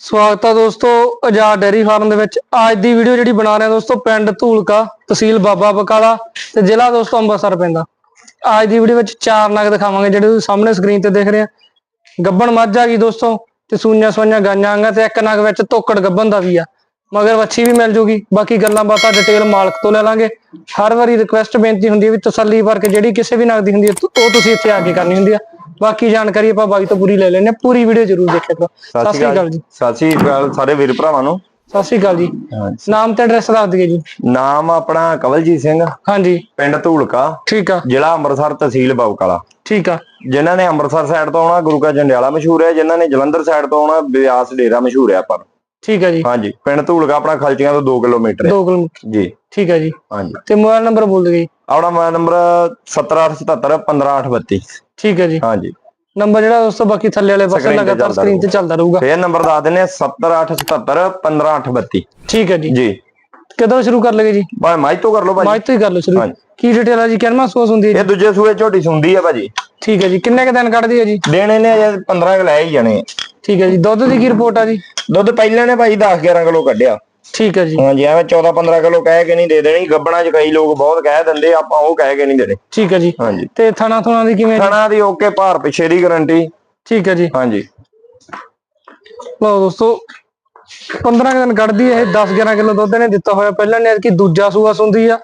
ਸਵਾਗਤ ਹੈ ਦੋਸਤੋ ਆਜ਼ਾਦ ਡੈਰੀ ਫਾਰਮ ਦੇ ਵਿੱਚ। ਅੱਜ ਦੀ ਵੀਡੀਓ ਜਿਹੜੀ ਬਣਾ ਰਹੇ ਹਾਂ ਦੋਸਤੋ, ਪਿੰਡ ਧੂਲਕਾ, ਤਹਿਸੀਲ ਬਾਬਾ ਬਕਾਲਾ ਤੇ ਜ਼ਿਲ੍ਹਾ ਦੋਸਤੋ ਅੰਮ੍ਰਿਤਸਰ ਪੈਂਦਾ। ਅੱਜ ਦੀ ਵੀਡੀਓ ਵਿੱਚ ਚਾਰ ਨਗ ਦਿਖਾਵਾਂਗੇ, ਜਿਹੜੇ ਤੁਸੀਂ ਸਾਹਮਣੇ ਸਕਰੀਨ ਤੇ ਦੇਖ ਰਹੇ ਆ। ਗੱਬਣ ਮੱਝ ਆ ਗਈ ਦੋਸਤੋ ਤੇ ਸੂਈਆਂ ਸੂਈਆਂ ਗਾਈਆਂ ਆਂਗਾ ਤੇ ਇੱਕ ਨਗ ਵਿੱਚ ਤੋਕੜ ਗੱਬਣ ਦਾ ਵੀ ਆ। ਮਗਰ ਵੱਛੀ ਵੀ ਮਿਲ ਜੂਗੀ। ਬਾਕੀ ਗੱਲਾਂ ਬਾਤਾਂ ਡਿਟੇਲ ਮਾਲਕ ਤੋਂ ਲੈ ਲਾਂਗੇ। ਹਰ ਵਾਰੀ ਰਿਕੁਐਸਟ ਬੇਨਤੀ ਹੁੰਦੀ ਹੈ ਵੀ ਤਸੱਲੀ ਕਰਕੇ ਜਿਹੜੀ ਕਿਸੇ ਵੀ ਨਗ ਦੀ ਹੁੰਦੀ ਹੈ ਉਹ ਤੁਸੀਂ ਇੱਥੇ ਆ ਕੇ ਕਰਨੀ ਹੁੰਦੀ ਆ। ਬਾਕੀ ਜਾਣਕਾਰੀ ਆਪਾਂ ਬਾਈ ਤੋਂ ਪੂਰੀ ਲੈ ਲੈਣੇ ਪੂਰੀ ਵੀਡੀਓ ਜ਼ਰੂਰ ਦੇਖਿਆ ਕਰੋ। ਸਤਿ ਸ਼੍ਰੀ ਅਕਾਲ ਜੀ। ਸਤਿ ਸ਼੍ਰੀ ਅਕਾਲ ਸਾਰੇ ਵੀਰ ਭਰਾਵਾਂ ਨੂੰ। ਸਤਿ ਸ਼੍ਰੀ ਅਕਾਲ ਜੀ। ਨਾਮ ਤੇ ਐਡਰੈਸ ਦੱਸ ਦਿਓ ਜੀ। ਨਾਮ ਆਪਣਾ ਕਵਲਜੀਤ ਸਿੰਘ। ਹਾਂਜੀ। ਪਿੰਡ ਧੂਲਕਾ। ਠੀਕ ਆ। ਜ਼ਿਲ੍ਹਾ ਅੰਮ੍ਰਿਤਸਰ ਤਹਿਸੀਲ ਬਵਕਾਲਾ ਠੀਕ ਆ। ਜਿਨ੍ਹਾਂ ਨੇ ਅੰਮ੍ਰਿਤਸਰ ਸਾਈਡ ਤੋਂ ਆਉਣਾ ਗੁਰੂ ਕਾ ਜੰਡਿਆਲਾ ਮਸ਼ਹੂਰ ਹੈ। ਜਿਨ੍ਹਾਂ ਨੇ ਜਲੰਧਰ ਸਾਈਡ ਤੋਂ ਆਉਣਾ ਬਿਆਸ ਡੇਰਾ ਮਸ਼ਹੂਰ ਹੈ ਆਪਾਂ ਨੂੰ। ਠੀਕ ਆ ਜੀ। ਹਾਂਜੀ। ਪਿੰਡ ਧੂਲਕਾ ਆਪਣਾ ਖਲਚੀਆਂ ਤੋਂ 2 ਕਿਲੋਮੀਟਰ ਹੈ। 2 ਕਿਲੋਮੀਟਰ। ਜੀ। ਠੀਕ ਆ ਜੀ। ਹਾਂਜੀ। ਤੇ ਮੋਬਾਈਲ ਨੰਬਰ ਬੋਲ ਦਿਓ ਜੀ। ਆਪਣਾ ਮੋਬਾਈਲ ਨੰਬਰ 17877 ਠੀਕ ਹੈ ਜੀ। ਹਾਂਜੀ। ਨੰਬਰ ਜਿਹੜਾ ਦੋਸਤੋ ਬਾਕੀ ਥੱਲੇ ਵਾਲੇ ਪਾਸੇ ਲਗਾਤਾਰ ਸਕਰੀਨ ਤੇ ਚੱਲਦਾ ਰਹੂਗਾ। ਫੇਰ ਨੰਬਰ ਦੱਸ ਦਿੰਨੇ 70877 ਠੀਕ ਹੈ ਜੀ। ਜੀ। ਕਦੋਂ ਸ਼ੁਰੂ ਕਰ ਲਗੇ ਜੀ? ਭਾਵੇਂ ਮਾਈ ਤੋਂ ਕਰ ਲਓ ਭਾਜੀ। ਮਾਈਕ ਤੋਂ ਹੀ ਕਰ ਲਓ ਸ਼ੁਰੂ। ਕੀ ਡਿਟੇਲ ਆ ਜੀ? ਕਿੰਨਾ ਸੋਸ ਹੁੰਦੀ ਹੈ ਇਹ ਦੂਜੇ ਸੂਏ ਝੋਟੀ ਸੁੰਦੀ ਹੈ ਭਾਜੀ। ਠੀਕ ਹੈ ਜੀ। ਕਿੰਨੇ ਕ ਦਿਨ ਕੱਢਦੀ ਹੈ ਜੀ? ਦੇਣੇ ਨੇ ਅਜੇ 15 ਕੁ ਲੈ ਹੀ ਜਾਣੇ। ਆ। ਠੀਕ ਹੈ ਜੀ। ਦੁੱਧ ਦੀ ਕੀ ਰਿਪੋਰਟ ਆ ਜੀ? ਦੁੱਧ ਪਹਿਲਾਂ ਨੇ ਭਾਈ 10 11 ਕਿਲੋ ਕੱਢਿਆ। ਠੀਕ ਹੈ ਜੀ। ਹਾਂਜੀ ਐਵੇਂ 14 15 ਕਿਲੋ ਕਹਿ ਕੇ ਨਹੀਂ ਦੇ ਦੇਣੀ ਗੱਬਣਾ ਚ ਕਈ ਲੋਕ ਬਹੁਤ ਕਹਿ ਦਿੰਦੇ ਆਪਾਂ ਉਹ ਕਹਿ ਕੇ ਨਹੀਂ ਦੇਣੇ। ਠੀਕ ਹੈ ਜੀ। ਹਾਂਜੀ। ਤੇ ਥਣਾ ਥੁਣਾ ਦੀ ਕਿਵੇਂ? ਖਾਣਾ ਦੀ ਓਕੇ ਭਾਰ ਪਿਛੇ ਦੀ ਗਾਰੰਟੀ। ਠੀਕ ਹੈ ਜੀ। ਹਾਂਜੀ। ਲਓ ਦੋਸਤੋ 15 ਕੁ ਦਿਨ ਕੱਢਦੀ ਇਹ 10 11 ਕਿਲੋ ਦੁੱਧ ਨੇ ਦਿੱਤਾ ਹੋਇਆ ਪਹਿਲਾਂ ਨੇ ਕਿ ਦੂਜਾ ਸੂਆ ਸੁੰਦੀ ਆ।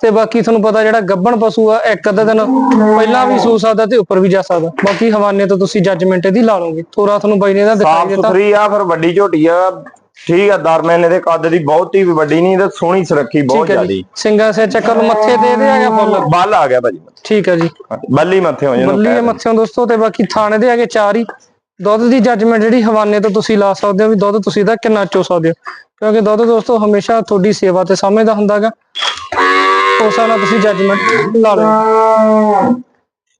ਤੇ ਬਾਕੀ ਤੁਹਾਨੂੰ ਪਤਾ ਜਿਹੜਾ ਗੱਬਣ ਪਸ਼ੂ ਆ ਇੱਕ ਅੱਧਾ ਦਿਨ ਪਹਿਲਾਂ ਵੀ ਸੂ ਸਕਦਾ ਤੇ ਉੱਪਰ ਵੀ ਜਾ ਸਕਦਾ। ਬਾਕੀ ਹਵਾਨੇ ਤੋਂ ਤੁਸੀਂ ਜੱਜਮੈਂਟ ਇਹਦੀ ਲਾ ਲਓਗੇ। ਤੋਰਾ ਤੁਹਾਨੂੰ ਬਾਈ ਨੇ ਇਹਦਾ ਦਿਖਾਈ ਸਾਫ਼ ਦਿੱਤਾ। ਸੁਥਰੀ ਆ ਫਿਰ ਵੱਡੀ ਝੋਟੀ ਆ ਠੀਕ ਆ ਦਰਮਿਆਨੇ ਦੇ ਕੱਦ ਦੀ ਬਹੁਤੀ ਵੀ ਵੱਡੀ ਨਹੀਂ ਤੇ ਸੋਹਣੀ ਸੁਰੱਖੀ ਬਹੁਤ ਠੀਕ ਹੈ ਜ਼ਿਆਦੀ। ਜੀ ਸਿੰਗਾ ਸੇ ਚੱਕਰ ਨੂੰ ਮੱਥੇ ਦੇ ਦੇ ਆ ਗਿਆ ਫੁੱਲ? ਬੱਲ ਆ ਗਿਆ ਭਾਜੀ। ਠੀਕ ਹੈ ਜੀ। ਬੱਲੀ ਮੱਥੇ ਹੋ ਜਾਣ ਬੱਲੀ ਦੇ ਮੱਥਿਓਂ ਦੋਸਤੋ ਤੇ ਬਾਕੀ ਥਾਣੇ ਦੇ ਹੈਗੇ ਚਾਰ ਹੀ। ਦੁੱਧ ਦੀ ਜੱਜਮੈਂਟ ਜਿਹੜੀ ਹਵਾਨੇ ਤੋਂ ਤੁਸੀਂ ਲਾ ਸਕਦੇ ਹੋ ਵੀ ਦੁੱਧ ਤੁਸੀਂ ਇਹਦਾ ਕਿੰਨਾ ਚੋ ਸਕਦੇ ਹੋ। ਕਿਉਂਕਿ ਦੁੱਧ ਦੋਸਤੋ ਹਮੇਸ਼ਾ ਤੁਹਾਡੀ ਸੇਵਾ ਤੇ ਸਮਝਦਾ ਹੁੰਦਾਗਾ। ਉਸ ਨਾਲ ਤੁਸੀਂ ਜੱਜਮੈਂਟ ਲਾ ਲਓ।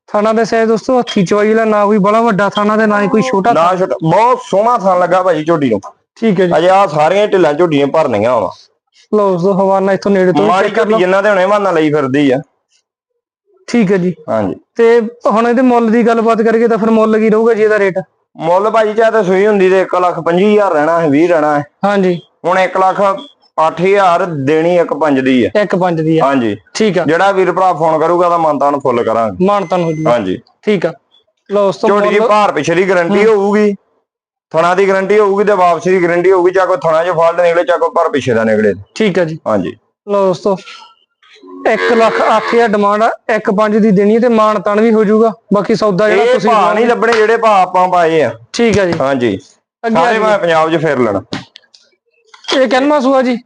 ਥਾਣਾ ਦੇ ਸੇ ਦੋਸਤੋ ਹੱਥੀ ਚਵਾਈ ਵਾਲਾ ਨਾ ਕੋਈ ਬੜਾ ਵੱਡਾ ਥਾਣਾ ਤੇ ਨਾ ਹੀ ਕੋਈ ਛੋਟਾ ਨਾ ਛੋਟਾ ਬਹੁਤ ਸੋਹਣਾ ਥਾਂ ਲੱਗਾ ਭਾਜੀ ਝੋਟੀ ਨੂੰ। ਠੀਕ ਹੈ ਜੀ। ਅਜੇ ਆ ਸਾਰੀਆਂ ਢਿੱਲਾਂ ਝੋਟੀਆਂ ਭਰਨੀਆਂ ਵਾ ਲਓ ਦੋਸਤੋ ਹਵਾਨਾ ਇੱਥੋਂ ਨੇੜੇ ਤੋਂ ਮਾੜੀ ਲਓ। ਜਿੰਨਾ ਦੇ ਹੁਣੇ ਮਾਨਾ ਲਈ ਫਿਰਦੀ ਆ। ਠੀਕ ਹੈ ਜੀ। ਹਾਂਜੀ। ਤੇ ਹੁਣ ਇਹਦੇ ਮੁੱਲ ਦੀ ਗੱਲਬਾਤ ਕਰੀਏ ਤਾਂ ਫਿਰ ਮੁੱਲ ਕੀ ਰਹੂਗਾ ਜੀ ਇਹਦਾ ਰੇਟ? ਮੁੱਲ ਭਾਜੀ ਚਾਹੇ ਤਾਂ ਸੂਈ ਹੁੰਦੀ ਤੇ 1 ਲੱਖ 25000 ਰਹਿਣਾ ਹੈ 20 ਰਹਿਣਾ ਹੈ। ਹਾਂਜੀ। ਹੁਣ 1 ਲੱਖ 8000 ਦੇਣੀ ਇੱਕ ਪੰਜ ਦੀ ਹੈ। ਇੱਕ ਪੰਜ ਦੀ ਆ ਹਾਂਜੀ। ਠੀਕ ਆ। ਜਿਹੜਾ ਵੀਰ ਭਰਾ ਫੋਨ ਕਰੂਗਾ ਤਾਂ ਮੰਤਾਨ ਫੁੱਲ ਕਰਾਂਗੇ। ਮਾਨਤਨ ਹੋ ਜੂਗਾ। ਹਾਂਜੀ। ਠੀਕ ਆ। ਲਓ ਦੋਸਤੋ ਝੋਟੀ ਦੀ ਭਾਰ ਪਿਛੇ ਦੀ ਗਾਰੰਟੀ ਹੋਊਗੀ। ਥਣਾ ਦੀ ਗਾਰੰਟੀ ਹੋਊਗੀ ਤੇ ਵਾਪਸੀ ਦੀ ਗਾਰੰਟੀ ਹੋਊਗੀ ਚਾਹੇ ਕੋਈ ਥਣਾ 'ਚ ਫਾਲਟ ਨਿਕਲੇ ਚਾਹੇ ਕੋਈ ਭਾਰ ਪਿਛੇ ਦਾ ਨਿਕਲੇ। ਠੀਕ ਆ ਜੀ। ਹਾਂਜੀ। ਲਓ ਦੋਸਤੋ 1 ਲੱਖ 8000 ਡਿਮਾਂਡ ਆ 1.5 ਦੀ ਦੇਣੀ ਹੈ ਤੇ ਮਾਨ ਤਨ ਵੀ ਹੋ ਜਾਊਗਾ। ਬਾਕੀ ਸੌਦਾ ਜਿਹੜਾ ਤੁਸੀਂ ਭਾਅ ਨਹੀਂ ਲੱਭਣੇ ਜਿਹੜੇ ਭਾਅ ਆਪਾਂ ਪਾਏ ਆ। ਠੀਕ ਆ ਜੀ। ਹਾਂਜੀ। ਸਾਰੇ ਆ ਮੈਂ ਪੰਜਾਬ 'ਚ ਫੇਰ ਲੈਣਾ। ਇਹ ਕਿੰਨਾ ਸੂਆ ਜੀ?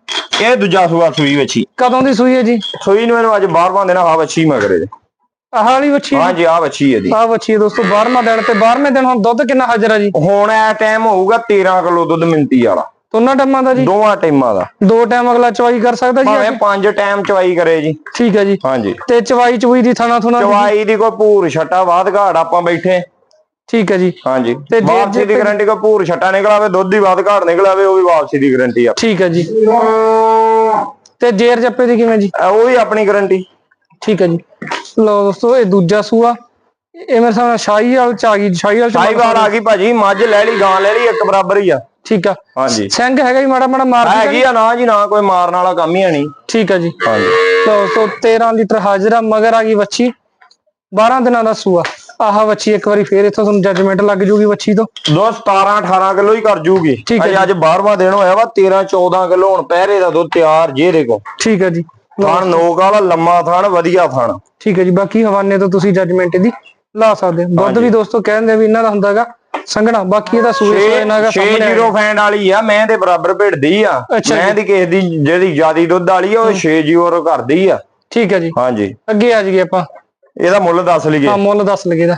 ਇਹ ਦੂਜਾ ਸੂਆ ਸੂਈ ਵੱਛੀ ਕਦੋਂ ਦੀ ਸੂਈ ਹੈ ਜੀ? ਸੂਈ ਨੂੰ ਇਹਨੂੰ ਅੱਜ ਬਾਹਰਵਾਂ ਦੇਣਾ ਹਾਂ ਵੱਛੀ ਮਗਰੇ। ਆਹ ਵਾਲੀ ਵੱਛੀ ਹਾਂਜੀ ਆ ਵੱਛੀ ਇਹਦੀ। ਆਹ ਵੱਛੀ ਹੈ ਦੋਸਤੋ 12ਵਾਂ ਦਿਨ ਤੇ 12ਵੇਂ ਦਿਨ ਹੁਣ ਦੁੱਧ ਕਿੰਨਾ ਹਾਜ਼ਰ ਆ ਜੀ? ਹੁਣ ਇਹ ਟਾਈਮ ਹੋਊਗਾ 13 ਕਿਲੋ ਦੁੱਧ ਮਿੰਤੀ ਵਾਲਾ। ਦੋਨਾਂ ਟਾਈਮਾਂ ਦਾ ਜੀ? ਦੋਵਾਂ ਟਾਈਮਾਂ ਦਾ। ਦੋ ਟਾਈਮ ਅਗਲਾ ਚਵਾਈ ਕਰ ਸਕਦਾ ਜੀ ਭਾਵੇਂ ਪੰਜ ਟਾਈਮ ਚਵਾਈ ਕਰੇ ਜੀ। ਠੀਕ ਹੈ ਜੀ। ਹਾਂਜੀ। ਤੇ ਚਵਾਈ ਚਵੂਈ ਦੀ ਥਣਾ ਥੁਣਾ ਦੀ? ਚਵਾਈ ਦੀ ਕੋਈ ਭੂਰ ਛਟਾ ਬਾਦ ਘਾੜ ਆਪਾਂ ਬੈਠੇ। ਠੀਕ ਹੈ ਜੀ। ਹਾਂਜੀ। ਤੇ ਵਾਪਸੀ ਦੀ ਗਾਰੰਟੀ ਕੋਈ ਭੂਰ ਛਟਾ ਨਿਕਲਾਵੇ ਦੁੱਧ ਦੀ ਬਾਦ ਘਾੜ ਨਿਕਲਾਵੇ ਉਹ ਵੀ ਵਾਪਸੀ ਦੀ ਗਾਰੰਟੀ ਆ। ਠੀਕ ਹੈ ਜੀ। ਤੇ ਜੇਰ ਜੱਪੇ ਦੀ ਕਿਵੇਂ ਜੀ? ਉਹ ਵੀ ਆਪਣੀ ਗਾਰੰਟੀ ਠੀਕ ਹੈ ਜੀ। ਲਓ ਦੋਸਤੋ ਇਹ ਦੂਜਾ ਸੂਆ। ਇਹ ਮੇਰੇ ਸਾਹਮਣੇ ਸ਼ਾਹੀ ਵਾਲ ਚ ਆ ਗਈ ਸ਼ਾਹੀ ਵਾਲ ਚ ਸਾਈਵਾਲ ਆ ਗਈ ਭਾਜੀ ਮੱਝ ਲੈ ਲਈ ਗਾਂ ਲੈ ਲਈ ਇੱਕ ਬਰਾਬਰ ਹੀ ਆ। ਠੀਕ ਆ। ਹਾਂਜੀ। ਸਿੰਘ ਹੈਗਾ ਜੀ ਮਾੜਾ ਮਾੜਾ ਮਾਰ ਹੈਗੀ ਆ ਨਾ ਜੀ ਨਾ ਕੋਈ ਮਾਰਨ ਵਾਲਾ ਕੰਮ ਹੀ ਆ ਨਹੀਂ। ਠੀਕ ਆ ਜੀ। ਹਾਂਜੀ। ਲਓ ਦੋਸਤੋ 13 ਲੀਟਰ ਹਾਜ਼ਰਾ ਮਗਰ ਆ ਗਈ ਵੱਛੀ। 12 ਦਿਨਾਂ ਦਾ ਸੂਆ। ਆਹ ਵੱਛੀ ਇੱਕ ਵਾਰੀ ਫੇਰ ਇੱਥੋਂ ਤੁਹਾਨੂੰ ਜੱਜਮੈਂਟ ਲੱਗ ਜੂਗੀ ਵੱਛੀ ਤੋਂ। ਦੋ 17 18 ਕਿਲੋ ਹੀ ਕਰ ਜੂਗੀ। ਅਜੇ ਅੱਜ 12ਵਾਂ ਦਿਨ ਹੋਇਆ ਵਾ 13 14 ਕਿਲੋ ਹੁਣ ਪਹਿਰੇ ਦਾ ਦੁੱਧ ਤਿਆਰ ਜੇ ਦੇਖੋ ਠੀਕ ਆ ਜੀ। ਥਣ ਨੋਕ ਵਾਲਾ ਲੰਮਾ ਥਣ ਵਧੀਆ ਥਣ। ਠੀਕ ਹੈ ਜੀ ਬਾਕੀ ਹਵਾਨੇ ਤੋਂ ਤੁਸੀਂ ਜੱਜਮੈਂਟ ਇਹਦੀ ਲਾ ਸਕਦੇ ਹੋ। ਦੁੱਧ ਵੀ ਦੋਸਤੋ ਕਹਿੰਦੇ ਵੀ ਇਹਨਾਂ ਦਾ ਹੁੰਦਾਗਾ ਸੰਘਣਾ ਬਾਕੀ ਇਹਦਾ ਸੂਏ ਨਾਗਾ ਸਾਹਮਣੇ 60 ਫੈਂਡ ਵਾਲੀ ਆ ਮੈਂ ਦੇ ਬਰਾਬਰ ਭਿੜਦੀ ਆ। ਮੈਂ ਦੀ ਕਿਸੇ ਦੀ ਜਿਹੜੀ ਜਿਆਦੀ ਦੁੱਧ ਵਾਲੀ ਆ ਉਹ 6 ਜੀਰੋ ਕਰਦੀ ਆ। ਠੀਕ ਹੈ ਜੀ। ਹਾਂਜੀ। ਅੱਗੇ ਆ ਜਾਈਏ ਆਪਾਂ। ਇਹਦਾ ਮੁੱਲ ਦੱਸ ਲਈਏ। ਹਾਂ ਮੁੱਲ ਦੱਸ ਲਗੇ ਦਾ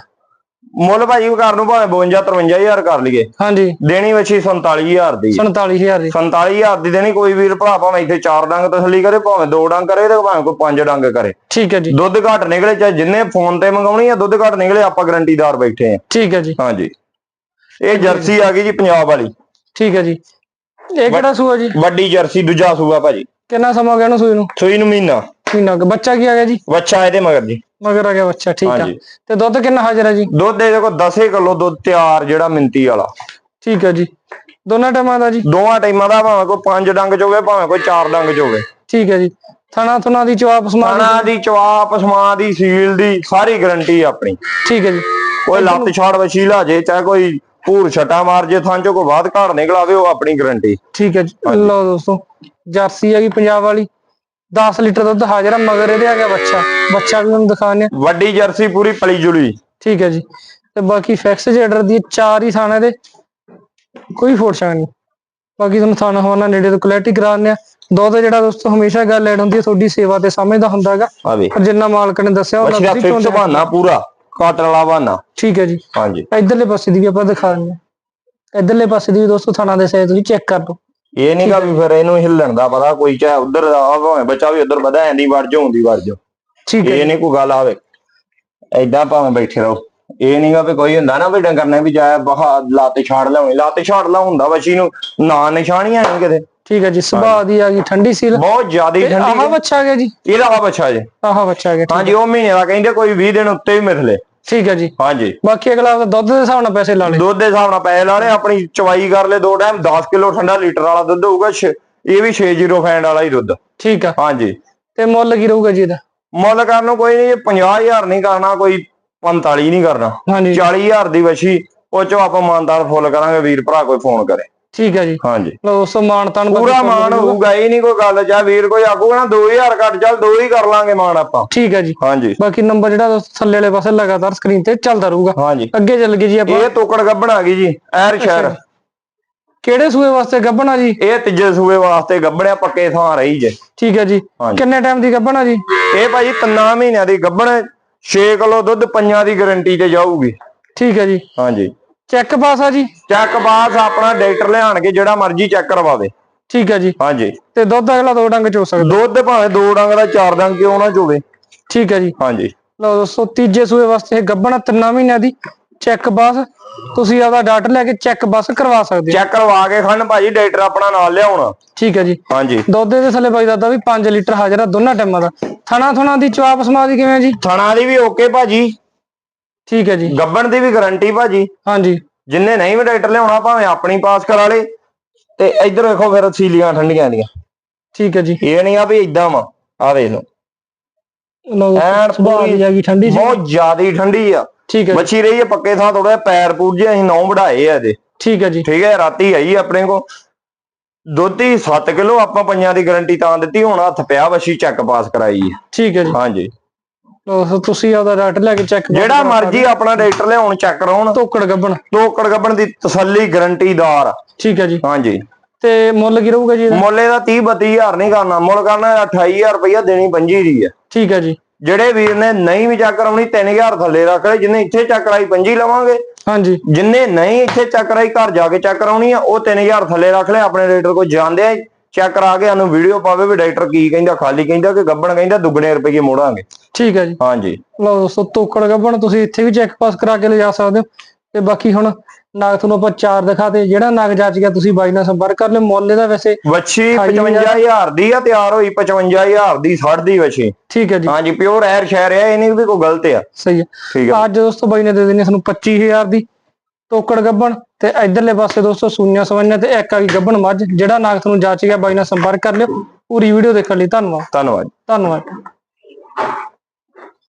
ਮੁੱਲ ਭਾਜੀ ਕਰ ਨੂੰ ਭਾਵੇਂ 52 53000 ਕਰ ਲਈਏ। ਹਾਂਜੀ। ਦੇਣੀ ਵਛੀ 47000 ਦੀ। 47000 ਦੀ। 47000 ਦੀ ਦੇਣੀ ਕੋਈ ਵੀਰ ਭਰਾ ਭਾਵੇਂ ਇੱਥੇ ਚਾਰ ਡੰਗ ਤਸੱਲੀ ਕਰੇ ਭਾਵੇਂ ਦੋ ਡੰਗ ਕਰੇ ਤੇ ਭਾਵੇਂ ਕੋਈ ਪੰਜ ਡੰਗ ਕਰੇ। ਠੀਕ ਹੈ ਜੀ। ਦੁੱਧ ਘੱਟ ਨਿਕਲੇ ਚਾਹੇ ਜਿੰਨੇ ਫੋਨ ਤੇ ਮੰਗਾਉਣੀ ਆ ਦੁੱਧ ਘੱਟ ਨਿਕਲੇ ਆਪਾਂ ਗਰੰਟੀਦਾਰ ਬੈਠੇ ਆ। ਠੀਕ ਹੈ ਜੀ। ਹਾਂਜੀ। ਇਹ ਜਰਸੀ ਆ ਗਈ ਜੀ ਪੰਜਾਬ ਵਾਲੀ। ਠੀਕ ਹੈ ਜੀ। ਇਹ ਕਿਹੜਾ ਸੂਆ ਜੀ? ਵੱਡੀ ਜਰਸੀ ਦੂਜਾ ਸੂਆ ਭਾਜੀ। ਕਿੰਨਾ ਸਮਾਂ ਹੋ ਗਿਆ ਇਹਨੂੰ ਸੂਈ ਨੂੰ? ਸੂਈ ਨੂੰ ਮਹੀਨਾ। ਮਹੀਨਾ। ਬੱਚਾ ਕੀ ਆ ਗਿਆ ਜੀ? ਵੱਛਾ ਇਹਦੇ ਮਗਰ ਜੀ। ਮਗਰ ਆ ਗਿਆ ਬੱਚਾ ਠੀਕ ਆ। ਹਾਂਜੀ। ਤੇ ਦੁੱਧ ਕਿੰਨਾ ਹਾਜ਼ਰ ਹੈ ਜੀ? ਦੁੱਧ ਦੇ ਦੇਖੋ 10 ਕਿਲੋ ਦੁੱਧ ਤਿਆਰ ਜਿਹੜਾ ਮਿੰਤੀ ਵਾਲਾ। ਠੀਕ ਹੈ ਜੀ। ਦੋਨਾਂ ਟਾਈਮਾਂ ਦਾ ਜੀ? ਦੋਵਾਂ ਟਾਈਮਾਂ ਦਾ ਭਾਵੇਂ ਕੋਈ ਪੰਜ ਡੰਗ ਚ ਹੋਵੇ ਭਾਵੇਂ ਕੋਈ ਚਾਰ ਡੰਗ ਚ ਹੋਵੇ। ਠੀਕ ਹੈ ਜੀ। ਥਣਾ ਥੁਣਾ ਦੀ ਚਵਾਪ ਸਮਾਨ ਖਾਣਾ ਦੀ? ਚਵਾਪ ਸਮਾਂ ਦੀ ਸੀਲ ਦੀ ਸਾਰੀ ਗਾਰੰਟੀ ਆਪਣੀ। ਠੀਕ ਹੈ ਜੀ। ਕੋਈ ਲੱਤ ਛਾੜ ਵਸ਼ੀ ਲਾ ਜੇ ਚਾਹੇ ਕੋਈ ਭੂਰ ਛਟਾ ਮਾਰ ਜੇ ਥਾਂ ਚੋਂ ਕੋਈ ਬਾਤ ਘਾੜ ਨਿਕਲਾਵੇ ਉਹ ਆਪਣੀ ਗਾਰੰਟੀ ਠੀਕ ਹੈ ਜੀ। ਲਓ ਦੋਸਤੋ ਜਰਸੀ ਹੈਗੀ ਪੰਜਾਬ ਵਾਲੀ। 10 ਲੀਟਰ ਦੁੱਧ ਹਾਜ਼ਰ ਆ ਮਗਰ ਇਹਦੇ ਆ ਗਿਆ ਬੱਚਾ। ਬੱਚਾ ਵੀ ਤੁਹਾਨੂੰ ਆ। ਵੱਡੀ ਜਰਸੀ ਪੂਰੀ ਪਲੀ ਜੁਲੀ। ਠੀਕ ਹੈ ਜੀ। ਤੇ ਬਾਕੀ ਫੈਕਸ ਜੇਡਰ ਦੀ ਚਾਰ ਹੀ ਥਾਣੇ ਦੇ ਕੋਈ ਫੋੜ ਨਹੀਂ। ਬਾਕੀ ਤੁਹਾਨੂੰ ਥਾਣਾ ਹਵਾਨਾ ਨੇੜੇ ਤੋਂ ਕੁਆਲਿਟੀ ਕਰਾਉਂਦੇ ਆ। ਦੁੱਧ ਜਿਹੜਾ ਦੋਸਤੋ ਹਮੇਸ਼ਾ ਗੱਲ ਐਡ ਹੁੰਦੀ ਹੈ ਤੁਹਾਡੀ ਸੇਵਾ ਤੇ ਸਮਝਦਾ ਹੁੰਦਾ ਹੈਗਾ। ਆ ਵੇ ਪਰ ਜਿੰਨਾ ਮਾਲਕ ਨੇ ਦੱਸਿਆ ਤੁਸੀਂ ਫਿਕਸ ਚੋਂਦੇ ਬਹਾਨਾ ਪੂਰਾ ਕਾਟਣ ਵਾਲਾ ਬਹਾਨਾ। ਠੀਕ ਹੈ ਜੀ। ਹਾਂਜੀ। ਇਧਰਲੇ ਪਾਸੇ ਦੀ ਵੀ ਆਪਾਂ ਦਿਖਾ ਦਿੰਦੇ ਆ। ਇਧਰਲੇ ਪਾਸੇ ਦੀ ਵੀ ਦੋਸਤੋ ਥਾਣਾ ਦੇ ਸਾਈਜ਼ ਤੁਸੀਂ ਚੈੱਕ ਕਰ ਲਓ। ਇਹ ਨਹੀਂਗਾ ਵੀ ਫਿਰ ਇਹਨੂੰ ਹਿੱਲਣ ਦਾ ਪਤਾ ਕੋਈ ਚਾਹੇ ਉਧਰ ਆ ਭਾਵੇਂ ਬੱਚਾ ਵੀ ਉਧਰ ਵਧਾ ਜਾਂਦੀ ਵੜ ਜਾਓ ਹੁੰਦੀ ਵੜ ਜਾਓ ਠੀਕ ਹੈ ਇਹ ਨਹੀਂ ਕੋਈ ਗੱਲ ਆਵੇ। ਐਦਾਂ ਭਾਵੇਂ ਬੈਠੇ ਰਹੋ। ਇਹ ਨਹੀਂਗਾ ਵੀ ਕੋਈ ਹੁੰਦਾ ਨਾ ਵੀ ਡੰਗਰ ਨੇ ਵੀ ਜਾਇਆ ਬਹਾ ਲਾਤੇ ਛਾੜ ਲਾਉਣੀ ਲਾਤੇ ਛਾੜ ਲਾ ਹੁੰਦਾ ਵਸ਼ੀ ਨੂੰ ਨਾ ਨਿਸ਼ਾਨੀਆਂ ਨਹੀਂ ਕਿਤੇ। ਠੀਕ ਹੈ ਜੀ ਸੁਭਾਅ ਦੀ ਆ ਗਈ ਠੰਡੀ ਸੀਲ। ਬਹੁਤ ਜ਼ਿਆਦਾ ਤੇ ਆਹ ਠੰਡੀ ਬੱਚਾ ਆ ਗਿਆ ਜੀ। ਇਹਦਾ ਆ ਬੱਚਾ ਜੇ। ਆਹ ਬੱਚਾ ਆ ਗਿਆ ਹਾਂਜੀ ਉਹ ਮਹੀਨੇ ਦਾ ਕਹਿੰਦੇ ਕੋਈ 20 ਦਿਨ ਉੱਤੇ ਵੀ ਮਿਥਲੇ ਠੀਕ ਹੈ ਜੀ। ਹਾਂਜੀ। ਬਾਕੀ ਅਗਲਾ ਆਪਦਾ ਦੁੱਧ ਦੇ ਹਿਸਾਬ ਨਾਲ ਪੈਸੇ ਲਾ ਲੇ। ਦੁੱਧ ਦੇ ਹਿਸਾਬ ਨਾਲ ਪੈਸੇ ਲਾ ਲੈ ਆਪਣੀ ਚਵਾਈ ਕਰ ਲੈ ਦੋ ਟਾਈਮ 10 ਕਿਲੋ ਠੰਡਾ ਲੀਟਰ ਵਾਲਾ ਦੁੱਧ ਹੋਊਗਾ ਛੇ- ਇਹ ਵੀ 60 ਫੈਂਡ ਵਾਲਾ ਹੀ ਦੁੱਧ। ਠੀਕ ਆ। ਹਾਂਜੀ। ਤੇ ਮੁੱਲ ਕੀ ਰਹੂਗਾ ਜੀ ਇਹਦਾ? ਮੁੱਲ ਕਰਨ ਨੂੰ ਕੋਈ ਨਹੀਂ 50000 ਨਹੀਂ ਕਰਨਾ ਕੋਈ 45 ਨਹੀਂ ਕਰਨਾ। ਹਾਂਜੀ। 40000 ਦੀ ਵਸ਼ੀ ਉਹ ਚੋਂ ਆਪਾਂ ਮਾਨਦਾਰ ਫੁੱਲ ਕਰਾਂਗੇ ਵੀਰ ਭਰਾ ਕੋਈ ਫੋਨ ਕਰੇ। ਠੀਕ ਹੈ ਜੀ। ਹਾਂਜੀ। ਲਓ ਦੋਸਤੋ ਮਾਨ ਤਾਨ ਬਾਕੀ ਪੂਰਾ ਤੁਹਾਨੂੰ ਮਿਲੂਗਾ। ਹੋਊਗਾ। ਇਹ ਨਹੀਂ ਕੋਈ ਗੱਲ ਜਾਂ ਵੀਰ ਕੋਈ ਆਖੂਗਾ ਨਾ 2000 ਘੱਟ ਚੱਲ ਦੋ ਹੀ ਕਰ ਲਾਂਗੇ ਮਾਨ ਆਪਾਂ। ਠੀਕ ਹੈ ਜੀ। ਹਾਂਜੀ। ਬਾਕੀ ਨੰਬਰ ਜਿਹੜਾ ਥੱਲੇ ਵਾਲੇ ਪਾਸੇ ਲਗਾਤਾਰ ਸਕਰੀਨ ਤੇ ਚੱਲਦਾ ਰਹੂਗਾ। ਹਾਂਜੀ। ਅੱਗੇ ਚੱਲ ਗਏ ਜੀ ਆਪਾਂ। ਇਹ ਤੋਕੜ ਗੱਬਣ ਆ ਗਈ ਜੀ ਐਰ ਸ਼ਹਿਰ। ਕਿਹੜੇ ਸੂਏ ਵਾਸਤੇ ਗੱਭਣਾ ਜੀ? ਇਹ ਤੀਜੇ ਸੂਏ ਵਾਸਤੇ ਗੱਬਣਿਆ ਪੱਕੇ ਥਾਂ ਰਹੀ ਜੇ। ਠੀਕ ਹੈ ਜੀ। ਹਾਂਜੀ। ਕਿੰਨੇ ਟਾਈਮ ਦੀ ਗੱਭਣਾ ਜੀ? ਇਹ ਭਾਜੀ ਤਿੰਨਾਂ ਮਹੀਨਿਆਂ ਦੀ ਗੱਬਣ 6 ਕਿਲੋ ਦੁੱਧ ਪੰਜਾਂ ਦੀ ਗਾਰੰਟੀ ਤੇ ਜਾਊਗੀ। ਠੀਕ ਹੈ ਜੀ। ਹਾਂਜੀ। ਚੈੱਕ ਪਾਸ ਆ ਜੀ? ਚੈੱਕ ਬਾਸ ਆਪਣਾ ਡਾਕਟਰ ਲਿਆਣ ਕੇ ਜਿਹੜਾ ਮਰਜ਼ੀ ਚੈੱਕ ਕਰਵਾਵੇ ਠੀਕ ਹੈ ਜੀ। ਹਾਂਜੀ। ਤੇ ਦੁੱਧ ਅਗਲਾ ਦੋ ਡੰਗ ਚੋ ਸਕਦਾ। ਦੁੱਧ ਭਾਵੇਂ ਦੋ ਡੰਗ ਦਾ ਚਾਰ ਡੰਗ ਕਿਉਂ ਨਾ ਚੋਵੇ। ਠੀਕ ਹੈ ਜੀ। ਹਾਂਜੀ। ਲਓ ਦੋਸਤੋ ਤੀਜੇ ਸੂਏ ਵਾਸਤੇ ਇਹ ਗੱਭਣਾ ਤਿੰਨਾਂ ਮਹੀਨਿਆਂ ਦੀ ਚੈੱਕ ਬਾਸ ਤੁਸੀਂ ਆਪਦਾ ਡਾਕਟਰ ਲੈ ਕੇ ਚੈੱਕ ਬਸ ਕਰਵਾ ਸਕਦੇ ਹੋ। ਚੈੱਕ ਕਰਵਾ ਕੇ ਖੰਡ ਭਾਜੀ ਡਾਕਟਰ ਆਪਣਾ ਨਾਲ ਲਿਆਉਣਾ। ਠੀਕ ਹੈ ਜੀ। ਹਾਂਜੀ। ਦੁੱਧ ਦੇ ਥੱਲੇ ਬਾਈ ਦਾਦਾ ਵੀ 5 ਲੀਟਰ ਹਾਜ਼ਰ ਆ ਦੋਨਾਂ ਟਾਈਮਾਂ ਦਾ। ਥਣਾ ਥਣਾ ਦੀ ਚਵਾਪ ਸਮਾਦੀ ਕਿਵੇਂ ਜੀ? ਥਣਾ ਦੀ ਵੀ ਓਕੇ ਭਾਜੀ। ਠੀਕ ਹੈ ਜੀ। ਗੱਬਣ ਦੀ ਵੀ ਗਾਰੰਟੀ ਭਾਜੀ। ਹਾਂਜੀ। ਜਿੰਨੇ ਨਹੀਂ ਵੀ ਡਾਕਟਰ ਲਿਆਉਣਾ ਭਾਵੇਂ ਆਪਣੀ ਪਾਸ ਕਰਾ ਲੇ ਤੇ ਇੱਧਰ ਵੇਖੋ ਫਿਰ ਸੀਲੀਆਂ ਠੰਡੀਆਂ ਦੀਆਂ ਠੀਕ ਹੈ ਜੀ। ਇਹ ਨਹੀਂ ਆ ਵੀ ਇਦਾਂ ਵਾ ਆ ਵੇਖ ਲਓ। ਐਨ ਪੂਰੀ ਠੰਡੀ ਸੀ ਬਹੁਤ ਜ਼ਿਆਦੀ ਠੰਡੀ ਆ। ਠੀਕ ਹੈ ਮੱਛੀ ਰਹੀ ਹੈ ਪੱਕੇ ਥਾਂ ਥੋੜਾ ਪੈਰ ਪੂਜੇ ਅਸੀਂ ਨੌ ਵਢਾਏ ਆ ਇਹਦੇ। ਠੀਕ ਹੈ ਜੀ। ਠੀਕ ਹੈ ਰਾਤੀ ਆਈ ਆਪਣੇ ਕੋ ਦੁੱਧ ਹੀ 7 ਕਿਲੋ ਆਪਾਂ ਪੰਜਾਂ ਦੀ ਗਾਰੰਟੀ ਤਾਂ ਦਿੱਤੀ ਹੁਣ ਹੱਥ ਪਿਆ ਵਸ਼ੀ ਚੈੱਕ ਪਾਸ ਕਰਾਈ। ਠੀਕ ਹੈ ਜੀ। ਹਾਂਜੀ। ਲਓ ਤੁਸੀਂ ਆਪਦਾ ਡਾਕਟਰ ਲੈ ਕੇ ਚੈੱਕ ਜਿਹੜਾ ਮਰਜ਼ੀ ਆਪਣਾ ਡਾਕਟਰ ਲਿਆਉਣ ਚੈੱਕ ਕਰਾਉਣ। ਤੋਕੜ ਗੱਭਣ ਟੋਕੜ ਗੱਬਣ ਦੀ ਤਸੱਲੀ ਗਾਰੰਟੀਦਾਰ ਠੀਕ ਹੈ ਜੀ। ਹਾਂਜੀ। ਤੇ ਮੁੱਲ ਕੀ ਰਹੂਗਾ ਜੀ ਇਹਦਾ? ਮੁੱਲੇ ਦਾ 30 32000 ਨਹੀਂ ਕਰਨਾ। ਮੁੱਲ ਕਰਨਾ 28000 ਰੁਪਇਆ ਦੇਣੀ ਪੰਜੀ ਦੀ ਹੈ। ਠੀਕ ਹੈ ਜੀ। ਜਿਹੜੇ ਵੀਰ ਨੇ ਨਹੀਂ ਵੀ ਚੈੱਕ ਕਰਾਉਣੀ 3000 ਥੱਲੇ ਰੱਖ ਲੈ ਜਿੰਨੇ ਇੱਥੇ ਚੈੱਕ ਕਰਾਈ ਪੰਜੀ ਲਵਾਂਗੇ। ਹਾਂਜੀ। ਜਿੰਨੇ ਨਹੀਂ ਇੱਥੇ ਚੈੱਕ ਕਰਾਈ ਘਰ ਜਾ ਕੇ ਚੈੱਕ ਕਰਾਉਣੀ ਆ ਉਹ 3000 ਥੱਲੇ ਰੱਖ ਲੈ ਆਪਣੇ ਡਾਕਟਰ ਕੋਲ ਜਾਂਦੇ ਆ। ਚੈੱਕ ਕਰਾ ਕੇ ਸਾਨੂੰ ਵੀਡੀਓ ਪਾਵੇ ਵੀ ਡਾਕਟਰ ਕੀ ਕਹਿੰਦਾ ਖਾਲੀ ਕਹਿੰਦਾ ਕਿ ਗੱਬਣ ਕਹਿੰਦਾ ਦੁੱਗਣੇ ਰੁਪਏ ਮੋੜਾਂਗੇ। ਠੀਕ ਹੈ ਜੀ। ਹਾਂਜੀ। ਲਓ ਦੋਸਤੋ ਤੋਕੜ ਗੱਭਣ ਤੁਸੀਂ ਇੱਥੇ ਵੀ ਚੈੱਕ ਪਾਸ ਕਰਾ ਕੇ ਲਿਜਾ ਸਕਦੇ ਹੋ। ਤੇ ਬਾਕੀ ਹੁਣ ਨਾਗ ਤੁਹਾਨੂੰ ਆਪਾਂ ਚਾਰ ਦਿਖਾਤੇ ਜਿਹੜਾ ਨਾਗ ਜੱਜ ਗਿਆ ਤੁਸੀਂ ਬਾਈ ਨਾਲ ਸੰਪਰਕ ਕਰ ਲਿਓ। ਮੁੱਲ ਇਹਦਾ ਵੈਸੇ ਵੱਛੀ ਅਠਾਈ 55000 ਦੀ ਆ ਤਿਆਰ ਹੋਈ 55000 ਦੀ 60 ਦੀ ਵੱਛੀ। ਠੀਕ ਹੈ ਜੀ। ਹਾਂਜੀ ਪਿਓਰ ਐਰ ਸ਼ਹਿਰ ਆ ਇਹ ਨਹੀਂ ਵੀ ਕੋਈ ਗਲਤ ਆ। ਸਹੀ ਹੈ। ਠੀਕ ਆ ਅੱਜ ਦੋਸਤੋ ਬਾਈ ਨੇ ਦੇ ਦੇਣੀ ਤੁਹਾਨੂੰ 25000 ਦੀ। ਤੋਕੜ ਗੱਬਣ ਤੇ ਇਧਰਲੇ ਪਾਸੇ ਦੋਸਤੋ ਸੂਈਆਂ ਸਵਾਈਆਂ ਤੇ ਇੱਕ ਆ ਗਈ ਗੱਬਣ ਮੱਝ ਜਿਹੜਾ ਨਾਗ ਤੁਹਾਨੂੰ ਜਾਚ ਗਿਆ ਬਾਈ ਨਾਲ ਸੰਪਰਕ ਕਰ ਲਿਓ। ਪੂਰੀ ਵੀਡੀਓ ਦੇਖਣ ਲਈ ਧੰਨਵਾਦ। ਧੰਨਵਾਦ। ਧੰਨਵਾਦ।